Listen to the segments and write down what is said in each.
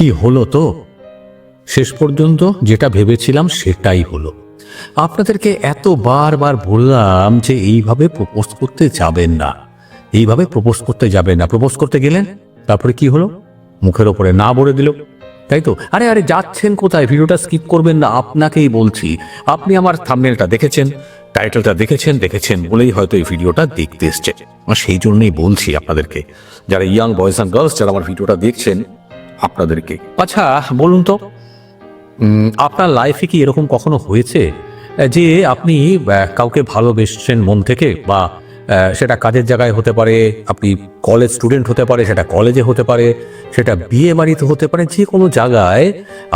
কি হলো তো? শেষ পর্যন্ত যেটা ভেবেছিলাম সেটাই হলো। আপনাদেরকে এত বারবার বললাম যে এইভাবে প্রপোজ করতে যাবেন না। এইভাবে প্রপোজ করতে যাবেন না। প্রপোজ করতে গেলেন, তারপরে কি হলো? মুখের ওপরে না বলে দিল। তাই তো? আরে আরে, যাচ্ছেন কোথায়? ভিডিওটা স্কিপ করবেন না, আপনাকেই বলছি। আপনি আমার থাম্বনেলটা দেখেছেন টাইটেলটা দেখেছেন দেখেছেন বলেই হয়তো এই ভিডিওটা দেখতে এসছে। সেই জন্যই বলছি আপনাদেরকে, যারা ইয়াং বয়েজ অ্যান্ড গার্লস যারা আমার ভিডিওটা দেখছেন আপনাদেরকে। আচ্ছা বলুন তো আপনার লাইফে কি এরকম কখনো হয়েছে যে আপনি কাউকে ভালোবেসছেন মন থেকে বা সেটা কাজের জায়গায় হতে পারে, আপনি কলেজ স্টুডেন্ট হতে পারে, সেটা কলেজে হতে পারে, সেটা বিয়ে বাড়িতে হতে পারে, যে কোনো জায়গায়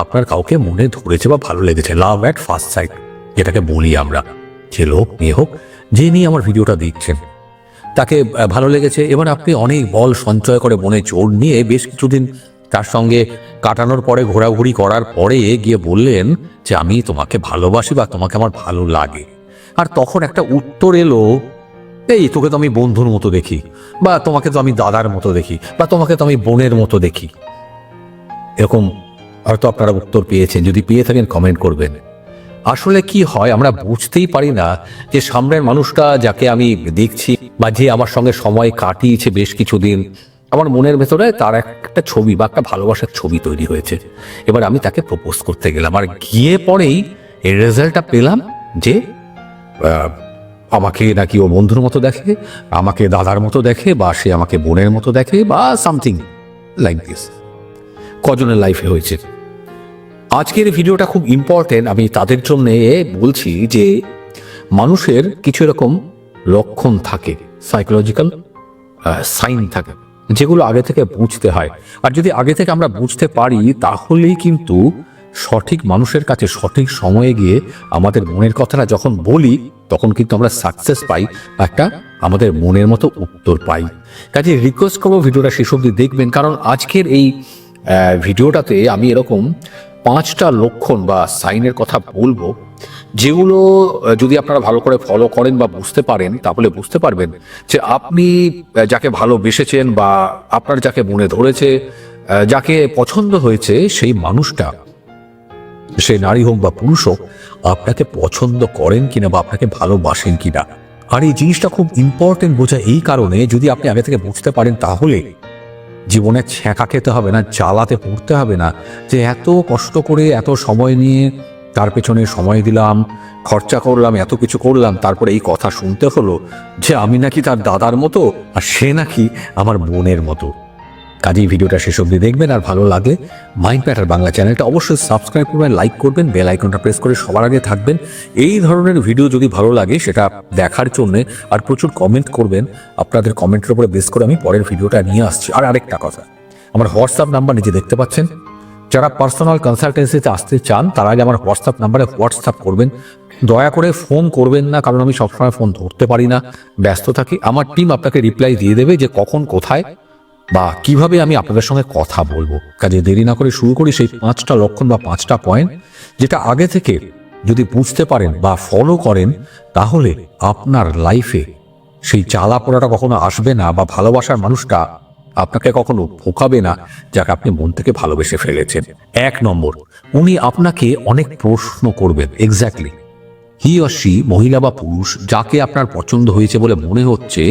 আপনার কাউকে মনে ধরেছে বা ভালো লেগেছে লাভ অ্যাট ফার্স্ট সাইট যেটাকে বলি আমরা, যে লোক মেয়ে হোক যে নিয়ে আমার ভিডিওটা দেখছেন। তাকে ভালো লেগেছে, এবার আপনি অনেক বল সঞ্চয় করে মনে জোর নিয়ে বেশ কিছুদিন তার সঙ্গে কাটানোর পরে ঘোরাঘুরি করার পরে গিয়ে বললেন যে, আমি তোমাকে ভালোবাসি বা তোমাকে আমার ভালো লাগে। আর তখন একটা উত্তর এলো, এই তোকে তো আমি বন্ধুর মতো দেখি বা তোমাকে তো আমি দাদার মতো দেখি বা তোমাকে তো আমি বোনের মতো দেখি। এরকম হয়তো আপনারা উত্তর পেয়েছেন। যদি পেয়ে থাকেন কমেন্ট করবেন। আসলে কি হয় আমরা বুঝতেই পারি না যে সামনের মানুষটা যাকে আমি দেখছি বা যে আমার সঙ্গে সময় কাটিয়েছে বেশ কিছুদিন আমার মনের ভেতরে তার একটা ছবি বা একটা ভালোবাসার ছবি তৈরি হয়েছে। এবার আমি তাকে প্রপোজ করতে গেলাম। আর গিয়ে পরেই এর রেজাল্টটা পেলাম যে আমাকে নাকি ও বন্ধুর মতো দেখে, আমাকে দাদার মতো দেখে, বা সে আমাকে বোনের মতো দেখে, বা সামথিং লাইক দিস কজনের লাইফে হয়েছে। আজকের ভিডিওটা খুব ইম্পর্টেন্ট আমি তাদের জন্য বলছি যে, মানুষের কিছু এরকম লক্ষণ থাকে সাইকোলজিক্যাল সাইন থাকে। যেগুলো আগে থেকে বুঝতে হয়। আর যদি আগে থেকে আমরা বুঝতে পারি, তাহলেই কিন্তু সঠিক মানুষের কাছে সঠিক সময়ে গিয়ে আমাদের মনের কথাটা যখন বলি, তখন কিন্তু আমরা সাকসেস পাই, একটা আমাদের মনের মতো উত্তর পাই। কাজে রিকোয়েস্ট করব ভিডিওটা শেষ অবধি দেখবেন, কারণ আজকের এই ভিডিওটাতে আমি এরকম পাঁচটা লক্ষণ বা সাইনের কথা বলব। যেগুলো যদি আপনারা ভালো করে ফলো করেন বা বুঝতে পারেন, তাহলে বুঝতে পারবেন যে আপনি যাকে ভালোবেসেছেন বা আপনার যাকে মনে ধরেছে যাকে পছন্দ হয়েছে, সেই মানুষটা, সে নারী হোক বা পুরুষ হোক, আপনাকে পছন্দ করেন কিনা বা আপনাকে ভালোবাসেন কিনা। আর এই জিনিসটা খুব ইম্পর্টেন্ট বোঝা এই কারণে যদি আপনি আগে থেকে বুঝতে পারেন, তাহলে জীবনে ছ্যাঁকা খেতে হবে না, জ্বালাতে পড়তে হবে না, যে এত কষ্ট করে, এত সময় নিয়ে তার পেছনে সময় দিলাম, খরচা করলাম, এত কিছু করলাম, তারপরে এই কথা শুনতে হলো যে আমি নাকি তার দাদার মতো আর সে নাকি আমার বোনের মতো। কাজেই ভিডিওটা শেষ অবধি দেখবেন, আর ভালো লাগলে মাইন্ড ম্যাটার বাংলা চ্যানেলটা অবশ্যই সাবস্ক্রাইব করবেন, লাইক করবেন, বেল আইকনটা প্রেস করে সবার আগে থাকবেন। এই ধরনের ভিডিও যদি ভালো লাগে সেটা দেখার জন্যে আর প্রচুর কমেন্ট করবেন, আপনাদের কমেন্টের উপরে বেস করে আমি পরের ভিডিওটা নিয়ে আসছি। আর আরেকটা কথা, আমার হোয়াটসঅ্যাপ নাম্বার নিজে দেখতে পাচ্ছেন? যারা পার্সোনাল কনসালটেন্সিতে আসতে চান, তার আগে আমার হোয়াটসঅ্যাপ নাম্বারে হোয়াটসঅ্যাপ করবেন। দয়া করে ফোন করবেন না, কারণ আমি সবসময় ফোন ধরতে পারি না। ব্যস্ত থাকি, আমার টিম আপনাকে রিপ্লাই দিয়ে দেবে যে কখন, কোথায় বা কীভাবে আমি আপনাদের সঙ্গে কথা বলব। কাজে দেরি না করে শুরু করি সেই পাঁচটা লক্ষণ বা পাঁচটা পয়েন্ট যেটা আগে থেকে যদি বুঝতে পারেন বা ফলো করেন, তাহলে আপনার লাইফে সেই চালা পোড়াটা কখনো আসবে না বা ভালোবাসার মানুষটা আপনাকে কখনো ভোকাবে না যাকে আপনি মন থেকে ভালোবেসে ফেলেছেন। এক নম্বর, উনি আপনাকে অনেক প্রশ্ন করবেন এক্স্যাক্টলি হি অসি মহিলা বা পুরুষ, যাকে আপনার পছন্দ হয়েছে বলে মনে হচ্ছে,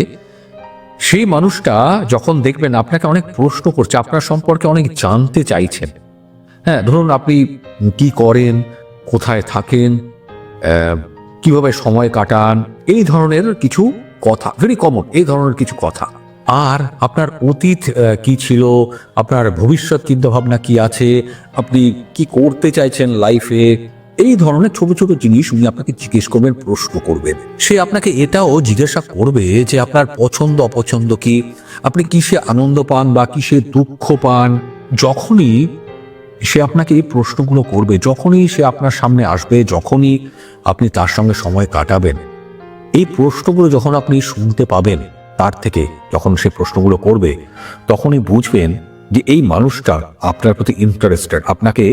সেই মানুষটা যখন দেখবেন আপনাকে অনেক প্রশ্ন করছে, আপনার সম্পর্কে অনেক জানতে চাইছেন। হ্যাঁ ধরুন আপনি কি করেন, কোথায় থাকেন কীভাবে সময় কাটান, এই ধরনের কিছু কথা ভেরি কমন এই ধরনের কিছু কথা। আর আপনার অতীত কি ছিল? আপনার ভবিষ্যৎ চিন্তা ভাবনা কি আছে? আপনি কি করতে চাইছেন লাইফে এই ধরনের ছোট ছোট জিনিস উনি আপনাকে জিজ্ঞেস করবেন, প্রশ্ন করবেন। সে আপনাকে এটাও জিজ্ঞাসা করবে যে আপনার পছন্দ, অপছন্দ কি? আপনি কিসে আনন্দ পান বা কিসে দুঃখ পান? যখনই সে আপনাকে এই প্রশ্নগুলো করবে, যখনই সে আপনার সামনে আসবে, যখনই আপনি তার সঙ্গে সময় কাটাবেন, এই প্রশ্নগুলো যখন আপনি শুনতে পাবেন তার থেকে যখন সে প্রশ্নগুলো করবে, তখনই বুঝবেন যে এই মানুষটা আপনার প্রতি ইন্টারেস্টেড আপনাকে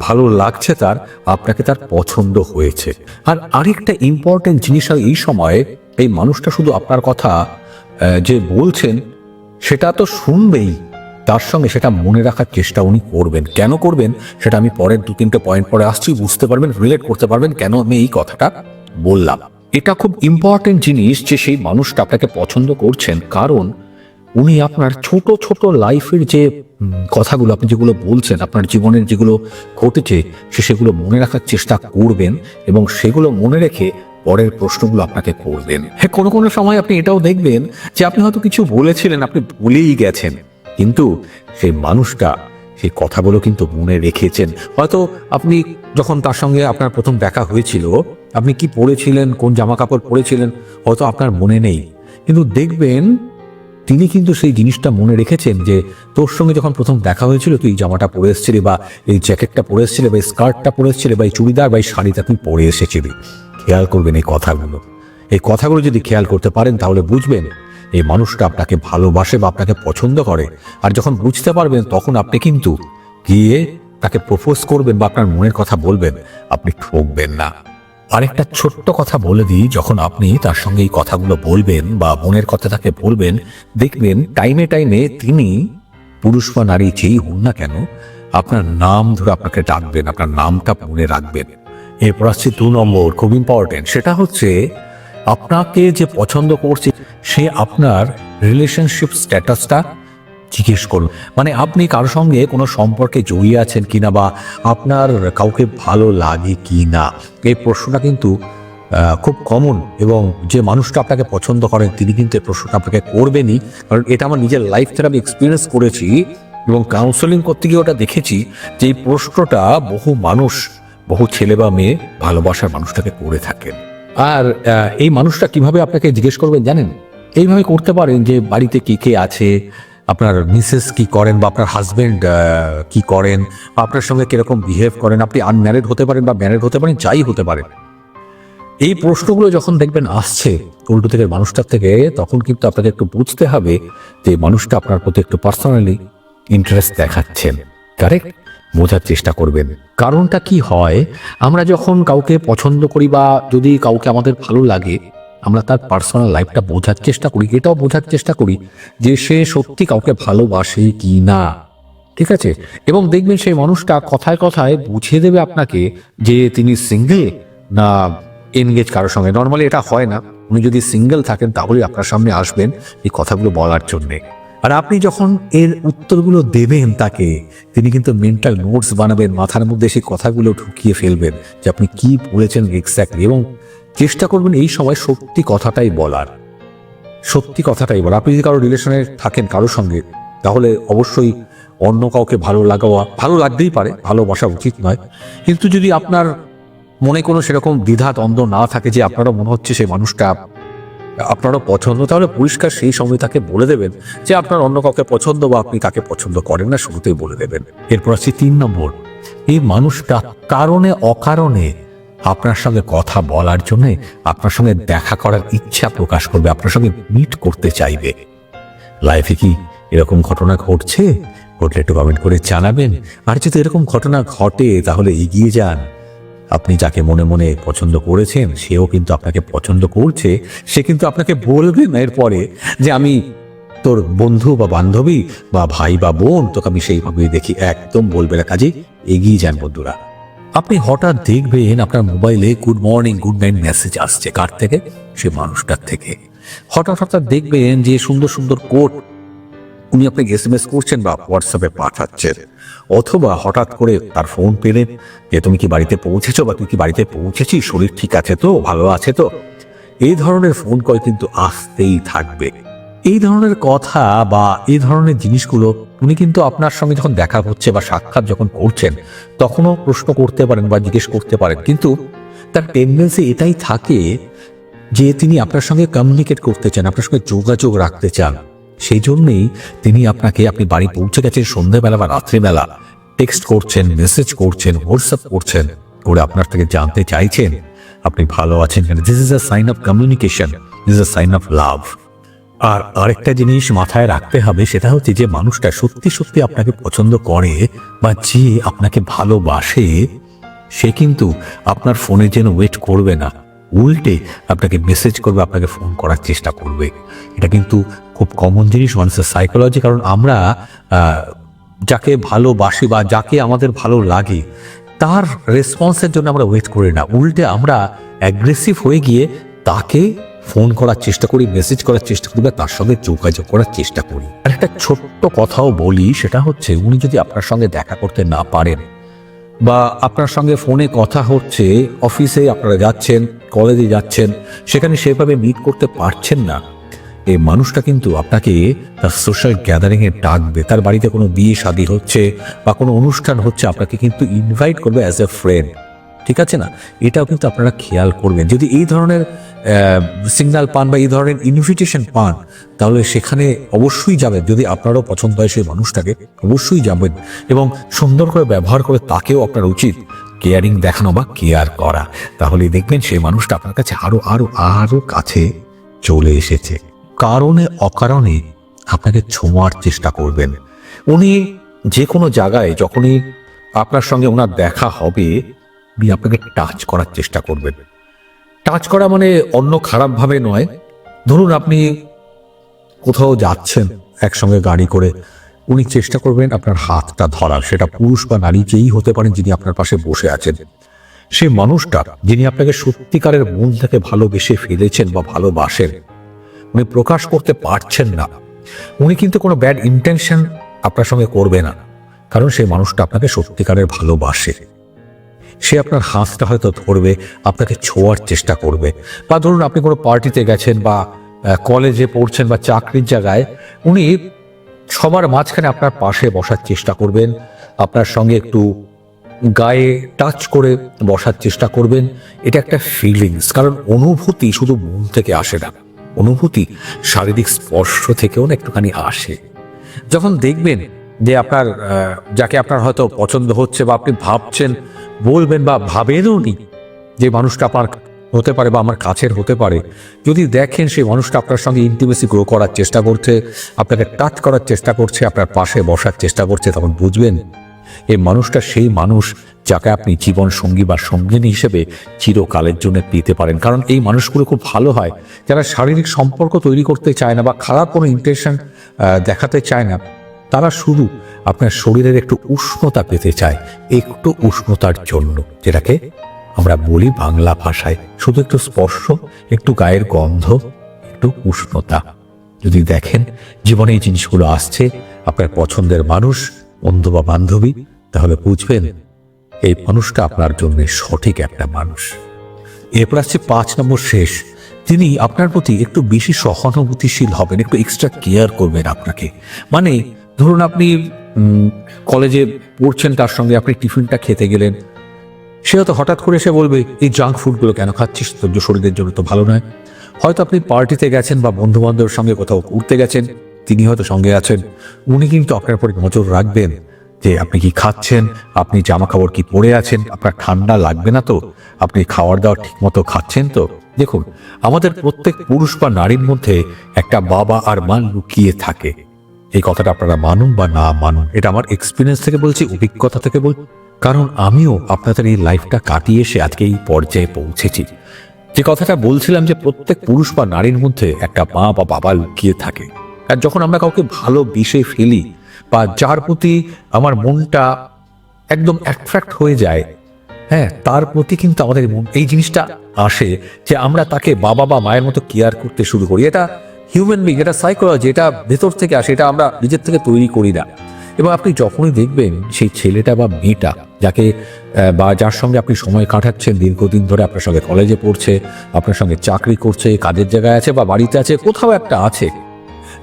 ভালো লাগছে তার, আপনাকে তার পছন্দ হয়েছে। আর আরেকটা ইম্পর্টেন্ট জিনিস হয় এই সময়ে, এই মানুষটা শুধু আপনার কথা যে বলছেন, সেটা তো শুনবেই। তার সঙ্গে সেটা মনে রাখার চেষ্টা উনি করবেন। কেন করবেন? সেটা আমি পরের দু তিনটে পয়েন্ট পরে আসছি, বুঝতে পারবেন রিলেট করতে পারবেন কেন আমি এই কথাটা বললাম। এটা খুব ইম্পর্টেন্ট জিনিস যে সেই মানুষটা আপনাকে পছন্দ করছেন, কারণ উনি আপনার ছোট ছোট লাইফের যে কথাগুলো আপনি যেগুলো বলছেন, আপনার জীবনের যেগুলো ঘটেছে, সে সেগুলো মনে রাখার চেষ্টা করবেন এবং সেগুলো মনে রেখে পরের প্রশ্নগুলো আপনাকে করবেন। হ্যাঁ কোনো কোনো সময় আপনি এটাও দেখবেন যে আপনি হয়তো কিছু বলেছিলেন, আপনি ভুলেই গেছেন, কিন্তু সেই মানুষটা সেই কথাগুলো কিন্তু মনে রেখেছেন। হয়তো আপনি যখন তার সঙ্গে আপনার প্রথম দেখা হয়েছিল আপনি কি পরেছিলেন কোন জামা কাপড় পরেছিলেন হয়তো আপনার মনে নেই। কিন্তু দেখবেন, তিনি কিন্তু সেই জিনিসটা মনে রেখেছেন যে, তোর সঙ্গে যখন প্রথম দেখা হয়েছিল, তুই জামাটা পরে এসেছিলি বা এই জ্যাকেটটা পরে এসেছিলি বা এই স্কার্টটা পরে এসেছিলি বা এই চুড়িদার বা এই শাড়িটা তুই পরে এসেছিলি। খেয়াল করবেন এই কথাগুলো। এই কথাগুলো যদি খেয়াল করতে পারেন, তাহলে বুঝবেন এই মানুষটা আপনাকে ভালোবাসে বা আপনাকে পছন্দ করে। আর যখন বুঝতে পারবেন, তখন আপনি কিন্তু গিয়ে তাকে প্রপোজ করবেন বা আপনার মনের কথা বলবেন। আপনি ঠকবেন না। আরেকটা ছোট্ট কথা বলে দিই, যখন আপনি তার সঙ্গে এই কথাগুলো বলবেন বা মনের কথা তাকে বলবেন, দেখবেন টাইমে টাইমে তিনি পুরুষ বা নারী যেই হন না কেন, আপনার নাম ধরে আপনাকে ডাকবেন, আপনার নামটা মনে রাখবেন। এরপর আসছে দু নম্বর, খুব ইম্পর্টেন্ট সেটা হচ্ছে আপনাকে যে পছন্দ করছে, সে আপনার রিলেশনশিপ স্ট্যাটাসটা জিজ্ঞেস করুন মানে আপনি কারোর সঙ্গে কোনো সম্পর্কে জড়িয়ে আছেন কি না বা আপনার কাউকে ভালো লাগে কি না এই প্রশ্নটা কিন্তু খুব কমন এবং যে মানুষটা আপনাকে পছন্দ করেন, তিনি কিন্তু এই প্রশ্নটা আপনাকে করবেনই। কারণ এটা আমার নিজের লাইফ থেকে আমি এক্সপিরিয়েন্স করেছি এবং কাউন্সেলিং করতে গিয়ে ওটা দেখেছি যে এই প্রশ্নটা বহু মানুষ, বহু ছেলে বা মেয়ে ভালোবাসার মানুষটাকে করে থাকেন। আর এই মানুষটা কীভাবে আপনাকে জিজ্ঞেস করবেন জানেন? এইভাবে করতে পারেন যে বাড়িতে কে কে আছে আপনার মিসেস কি করেন বা আপনার হাজবেন্ড কি করেন বা আপনার সঙ্গে কীরকম বিহেভ করেন? আপনি আনম্যারিড হতে পারেন বা ম্যারিড হতে পারেন, যাই হতে পারেন এই প্রশ্নগুলো যখন দেখবেন আসছে উল্টো থেকে মানুষটার থেকে, তখন কিন্তু আপনাকে একটু বুঝতে হবে যে মানুষটা আপনার প্রতি একটু পার্সোনালি ইন্টারেস্ট দেখাচ্ছেন। কারেক্ট বোঝার চেষ্টা করবেন। কারণটা কি হয়? আমরা যখন কাউকে পছন্দ করি বা যদি কাউকে আমাদের ভালো লাগে আমরা তার পার্সোনাল লাইফটা বোঝার চেষ্টা করি, এটাও বোঝার চেষ্টা করি যে সে সত্যি কাউকে ভালোবাসে কি না। ঠিক আছে? এবং দেখবেন সেই মানুষটা কথায় কথায় বুঝিয়ে দেবে আপনাকে যে তিনি সিঙ্গেল না এনগেজ কারোর সঙ্গে। নর্মালি এটা হয় না। উনি যদি সিঙ্গেল থাকেন তাহলে আপনার সামনে আসবেন এই কথাগুলো বলার জন্যে। আর আপনি যখন এর উত্তরগুলো দেবেন তাকে, তিনি কিন্তু মেন্টাল নোটস বানাবেন, মাথার মধ্যে সেই কথাগুলো ঢুকিয়ে ফেলবেন যে আপনি কি বলেছেন এক্স্যাক্টলি এবং চেষ্টা করবেন এই সময় সত্যি কথাটাই বলার। সত্যি কথাটাই বলা আপনি যদি কারও রিলেশনে থাকেন কারোর সঙ্গে, তাহলে অবশ্যই অন্য কাউকে ভালো লাগাওয়া, ভালো লাগতেই পারে, ভালোবাসা উচিত নয়। কিন্তু যদি আপনার মনে কোনো সেরকম দ্বিধা, দ্বন্দ্ব না থাকে যে আপনারও মনে হচ্ছে সেই মানুষটা আপনারও পছন্দ, তাহলে পরিষ্কার সেই সময় তাকে বলে দেবেন যে আপনার অন্য কাউকে পছন্দ বা আপনি তাকে পছন্দ করেন না, শুরুতেই বলে দেবেন। এরপর আসছি তিন নম্বর, এই মানুষটা কারণে, অকারণে আপনার সঙ্গে কথা বলার জন্য আপনার সঙ্গে দেখা করার ইচ্ছা প্রকাশ করবে, আপনার সঙ্গে মিট করতে চাইবে। লাইফে কি এরকম ঘটনা ঘটছে? ঘটলে একটু কমেন্ট করে জানাবেন। আর যদি এরকম ঘটনা ঘটে, তাহলে এগিয়ে যান। আপনি যাকে মনে মনে পছন্দ করেছেন, সেও কিন্তু আপনাকে পছন্দ করছে। সে কিন্তু আপনাকে বলবে না এরপরে যে আমি তোর বন্ধু বা বান্ধবী বা ভাই বা বোন, তোকে আমি সেইভাবেই দেখি। একদম বলবে না। কাজে এগিয়ে যান বন্ধুরা। আপনি হঠাৎ দেখবেন আপনার মোবাইলে good morning good night message আসছে। কার থেকে? সে মানুষটার থেকে। হঠাৎ হঠাৎ দেখবেন যে সুন্দর সুন্দর কোড উনি আপনাকে এস এম এস করছেন বা হোয়াটসঅ্যাপে পাঠাচ্ছেন। অথবা হঠাৎ করে তার ফোন পেলেন যে, তুমি কি বাড়িতে পৌঁছেছো বা তুই কি বাড়িতে পৌঁছেছিস? শরীর ঠিক আছে তো? ভালো আছে তো? এই ধরনের ফোন কল কিন্তু আসতেই থাকবে। এই ধরনের কথা বা এই ধরনের জিনিসগুলো উনি কিন্তু আপনার সঙ্গে যখন দেখা হচ্ছে বা সাক্ষাৎ যখন করছেন, তখনও প্রশ্ন করতে পারেন বা জিজ্ঞেস করতে পারেন। কিন্তু তার টেন্ডেন্সি এটাই থাকে যে তিনি আপনার সঙ্গে কমিউনিকেট করতে চান, আপনার সঙ্গে যোগাযোগ রাখতে চান। সেই জন্যেই তিনি আপনাকে, আপনি বাড়ি পৌঁছে গেছেন সন্ধ্যেবেলা বা রাত্রিবেলা টেক্সট করছেন মেসেজ করছেন হোয়াটসঅ্যাপ করছেন করে আপনার থেকে জানতে চাইছেন, আপনি ভালো আছেন। This is a sign of communication this is a sign of love আর আরেকটা জিনিস মাথায় রাখতে হবে, সেটা হচ্ছে যে মানুষটা সত্যি সত্যি আপনাকে পছন্দ করে বা যে আপনাকে ভালোবাসে, সে কিন্তু আপনার ফোনে যেন ওয়েট করবে না। উল্টে আপনাকে মেসেজ করবে, আপনাকে ফোন করার চেষ্টা করবে। এটা কিন্তু খুব কমন জিনিস মানুষের সাইকোলজি কারণ আমরা যাকে ভালোবাসি বা যাকে আমাদের ভালো লাগে, তার রেসপন্সের জন্য আমরা ওয়েট করি না। উল্টে আমরা অ্যাগ্রেসিভ হয়ে গিয়ে তাকে ফোন করার চেষ্টা করি, মেসেজ করার চেষ্টা করি বা তার সঙ্গে যোগাযোগ করার চেষ্টা করি। আর একটা ছোট্ট কথাও বলি, সেটা হচ্ছে উনি যদি আপনার সঙ্গে দেখা করতে না পারেন বা আপনার সঙ্গে ফোনে কথা হচ্ছে, অফিসে আপনারা যাচ্ছেন, কলেজে যাচ্ছেন, সেখানে সেভাবে মিট করতে পারছেন না, এই মানুষটা কিন্তু আপনাকে তার সোশ্যাল গ্যাদারিংয়ে ডাকবে, তার বাড়িতে কোনো বিয়ে শাদী হচ্ছে বা কোনো অনুষ্ঠান হচ্ছে, আপনাকে কিন্তু ইনভাইট করবে অ্যাজ এ ফ্রেন্ড ঠিক আছে না? এটাও কিন্তু আপনারা খেয়াল করবেন। যদি এই ধরনের সিগন্যাল পান বা এই ধরনের ইনভিটেশন পান, তাহলে সেখানে অবশ্যই যাবেন। যদি আপনারও পছন্দ হয় সেই মানুষটাকে, অবশ্যই যাবেন। এবং সুন্দর করে ব্যবহার করে তাকেও আপনার উচিত কেয়ারিং দেখানো বা কেয়ার করা। তাহলে দেখবেন সেই মানুষটা আপনার কাছে আরও আরও আরও কাছে চলে এসেছে। কারণে, অকারণে আপনাকে ছোঁয়ার চেষ্টা করবেন। উনি যে কোনো জায়গায় যখনই আপনার সঙ্গে ওনার দেখা হবে উনি আপনাকে টাচ করার চেষ্টা করবেন। টাচ করা মানে অন্য খারাপভাবে নয়। ধরুন আপনি কোথাও যাচ্ছেন, একসঙ্গে গাড়ি করে, উনি চেষ্টা করবেন আপনার হাতটা ধরার। সেটা পুরুষ বা নারী যেই হতে পারেন যিনি আপনার পাশে বসে আছেন। সে মানুষটা যিনি আপনাকে সত্যিকারের মন থেকে ভালোবেসে ফেলেছেন বা ভালোবাসেন, উনি প্রকাশ করতে পারছেন না। উনি কিন্তু কোনো ব্যাড ইন্টেনশন আপনার সঙ্গে করবে না, কারণ সেই মানুষটা আপনাকে সত্যিকারের ভালোবাসে। সে আপনার হাতটা হয়তো ধরবে, আপনাকে ছোঁয়ার চেষ্টা করবে। বা ধরুন আপনি কোনো পার্টিতে গেছেন বা কলেজে পড়ছেন বা চাকরির জায়গায়, উনি সবার মাঝখানে আপনার পাশে বসার চেষ্টা করবেন, আপনার সঙ্গে একটু গায়ে টাচ করে বসার চেষ্টা করবেন। এটা একটা ফিলিংস কারণ অনুভূতি শুধু মন থেকে আসে না, অনুভূতি শারীরিক স্পর্শ থেকেও না একটুখানি আসে। যখন দেখবেন যে আপনার যাকে আপনার হয়তো পছন্দ হচ্ছে বা আপনি ভাবছেন বলবেন বা ভাবেনও নি যে মানুষটা আপনার হতে পারে বা আমার কাছের হতে পারে। যদি দেখেন সেই মানুষটা আপনার সঙ্গে ইন্টিমেসি গ্রো করার চেষ্টা করছে, আপনাকে টাচ করার চেষ্টা করছে, আপনার পাশে বসার চেষ্টা করছে, তখন বুঝবেন এই মানুষটা সেই মানুষ যাকে আপনি জীবন সঙ্গী বা সঙ্গিনী হিসেবে চিরকালের জন্য পেতে পারেন। কারণ এই মানুষগুলো খুব ভালো হয়। যারা শারীরিক সম্পর্ক তৈরি করতে চায় না বা খারাপ কোনো ইন্টেনশন দেখাতে চায় না তারা শুধু আপনার শরীরের একটু উষ্ণতা পেতে চায়, একটু উষ্ণতার জন্য, যেটাকে আমরা বলি বাংলা ভাষায় শুধু একটু স্পর্শ, একটু গায়ের গন্ধ, একটু উষ্ণতা। যদি দেখেন জীবনে এই জিনিসগুলো আসছে, আপনার পছন্দের মানুষ, বন্ধু বা বান্ধবী, তাহলে বুঝবেন এই মানুষটা আপনার জন্য সঠিক একটা মানুষ। এরপর আসছে পাঁচ নম্বর শেষ। তিনি আপনার প্রতি একটু বেশি সহানুভূতিশীল হবেন, একটু এক্সট্রা কেয়ার করবেন আপনাকে। মানে ধরুন আপনি কলেজে পড়ছেন তার সঙ্গে, আপনি টিফিনটা খেতে গেলেন। সে হয়তো হঠাৎ করে এসে বলবে, এই জাঙ্ক ফুডগুলো কেন খাচ্ছিস? তোর শরীরের জন্য তো ভালো নয়। হয়তো আপনি পার্টিতে গেছেন বা বন্ধু বান্ধবের সঙ্গে কোথাও ঘুরতে গেছেন, তিনি হয়তো সঙ্গে আছেন। উনি কিন্তু আপনার উপরে নজর রাখবেন যে আপনি কি খাচ্ছেন, আপনি জামা কাপড় কি পরে আছেন, আপনার ঠান্ডা লাগবে না তো? আপনি খাওয়ার দাওয়ার ঠিক মতো খাচ্ছেন তো? দেখুন, আমাদের প্রত্যেক পুরুষ বা নারীর মধ্যে একটা বাবা আর মা লুকিয়ে থাকে। এই কথাটা আপনারা মানুন বা না মানুন, এটা আমার এক্সপিরিয়েন্স থেকে বলছি, অভিজ্ঞতা থেকে বল, কারণ আমিও আপনাদের এই লাইফটা কাটিয়ে এসে আজকে এই পর্যায়ে পৌঁছেছি। যে কথাটা বলছিলাম যে প্রত্যেক পুরুষ বা নারীর মধ্যে একটা মা বা বাবা লুকিয়ে থাকে, আর যখন আমরা কাউকে ভালো বিষে ফেলি বা যার প্রতি আমার মনটা একদম অ্যাট্রাক্ট হয়ে যায় হ্যাঁ তার প্রতি কিন্তু আমাদের মন, এই জিনিসটা আসে যে আমরা তাকে বাবা বা মায়ের মতো কেয়ার করতে শুরু করি। এটা হিউম্যান বিং এটা সাইকোলজি এটা ভেতর থেকে আসে, এটা আমরা নিজের থেকে তৈরি করি না। এবং আপনি যখনই দেখবেন সেই ছেলেটা বা মেয়েটা যাকে বা যার সঙ্গে আপনি সময় কাটাচ্ছেন, দীর্ঘদিন ধরে আপনার সঙ্গে কলেজে পড়ছে, আপনার সঙ্গে চাকরি করছে, কাজের জায়গায় আছে বা বাড়িতে আছে, কোথাও একটা আছে,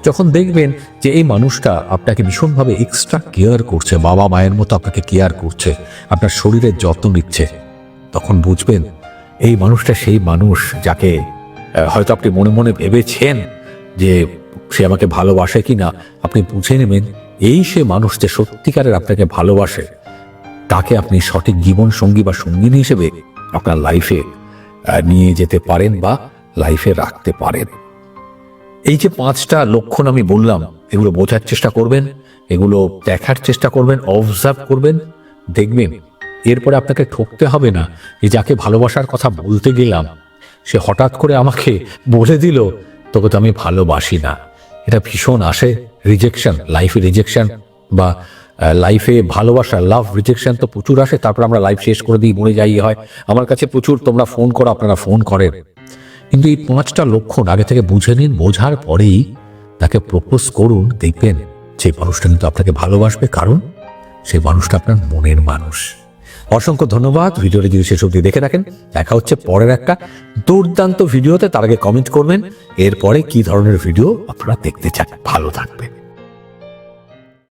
যখন দেখবেন যে এই মানুষটা আপনাকে ভীষণভাবে এক্সট্রা কেয়ার করছে, বাবা মায়ের মতো আপনাকে কেয়ার করছে, আপনার শরীরের যত্ন নিচ্ছে, তখন বুঝবেন এই মানুষটা সেই মানুষ যাকে হয়তো আপনি মনে মনে ভেবেছেন যে সে আমাকে ভালোবাসে কি না আপনি বুঝে নেবেন, এই সে মানুষ যে সত্যিকারের আপনাকে ভালোবাসে, তাকে আপনি সঠিক জীবন সঙ্গী বা সঙ্গিনী হিসেবে আপনার লাইফে নিয়ে যেতে পারেন বা লাইফে রাখতে পারেন। এই যে পাঁচটা লক্ষণ আমি বললাম, এগুলো বোঝার চেষ্টা করবেন, এগুলো দেখার চেষ্টা করবেন অবজার্ভ করবেন, দেখবেন। এরপরে আপনাকে ঠকতে হবে না। যে যাকে ভালোবাসার কথা বলতে গেলাম, সে হঠাৎ করে আমাকে বলে দিল তোকে তো আমি ভালোবাসি না। এটা ভীষণ আসে রিজেকশন লাইফে রিজেকশন বা লাইফে ভালোবাসা লাভ রিজেকশন তো প্রচুর আসে, তারপর আমরা লাইফ শেষ করে দিই, মরে যাই হয়। আমার কাছে প্রচুর, তোমরা ফোন করো, আপনারা ফোন করেন। কিন্তু এই পাঁচটা লক্ষণ আগে থেকে বুঝে নিন, বোঝার পরেই তাকে প্রপোজ করুন, দেখবেন সেই মানুষটা কিন্তু আপনাকে ভালোবাসবে। কারণ সেই মানুষটা আপনার মনের মানুষ। অসংখ্য ধন্যবাদ। ভিডিওটি যদি শেষ অবধি দেখে রাখেন দেখা হচ্ছে পরের একটা দুর্দান্ত ভিডিওতে। তার আগে কমেন্ট করবেন, এরপরে কি ধরনের ভিডিও আপনারা দেখতে চান? ভালো থাকবেন।